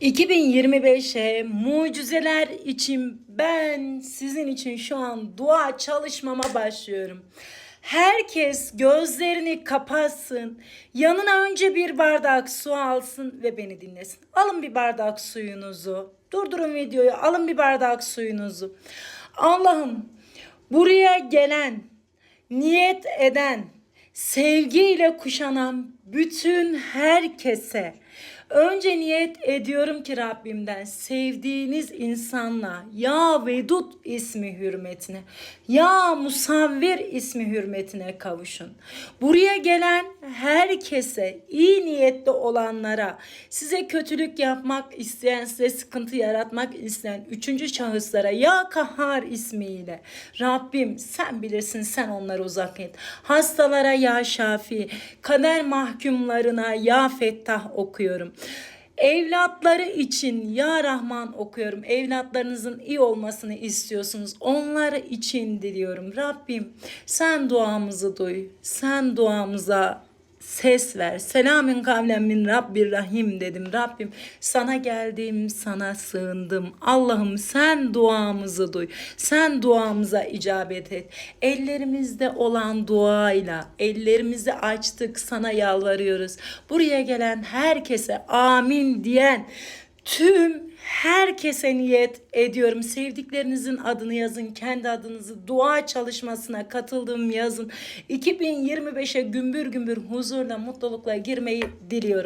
2025'e mucizeler için ben sizin için şu an dua çalışmama başlıyorum. Herkes gözlerini kapatsın. Yanına önce bir bardak su alsın ve beni dinlesin. Alın bir bardak suyunuzu. Durdurun videoyu. Alın bir bardak suyunuzu. Allah'ım buraya gelen, niyet eden, sevgiyle kuşanan bütün herkese önce niyet ediyorum ki Rabbimden sevdiğiniz insanla ya Vedud ismi hürmetine ya Musavvir ismi hürmetine kavuşun. Buraya gelen herkese iyi niyetli olanlara size kötülük yapmak isteyen size sıkıntı yaratmak isteyen üçüncü şahıslara ya Kahhar ismiyle Rabbim sen bilirsin sen onları uzak et. Hastalara ya Şafi, kader mahkumlarına ya Fettah okuyorum. Evlatları için ya Rahman okuyorum. Evlatlarınızın iyi olmasını istiyorsunuz. Onlar için diliyorum. Rabbim sen duamızı duy. Sen duamıza ses ver. Selamün kavlen min Rabbir Rahim dedim. Rabbim sana geldim, sana sığındım. Allah'ım sen duamızı duy. Sen duamıza icabet et. Ellerimizde olan duayla ellerimizi açtık sana yalvarıyoruz. Buraya gelen herkese amin diyen tüm herkese niyet ediyorum. Sevdiklerinizin adını yazın, kendi adınızı dua çalışmasına katıldığım yazın. 2025'e gümbür gümbür huzurla, mutlulukla girmeyi diliyorum.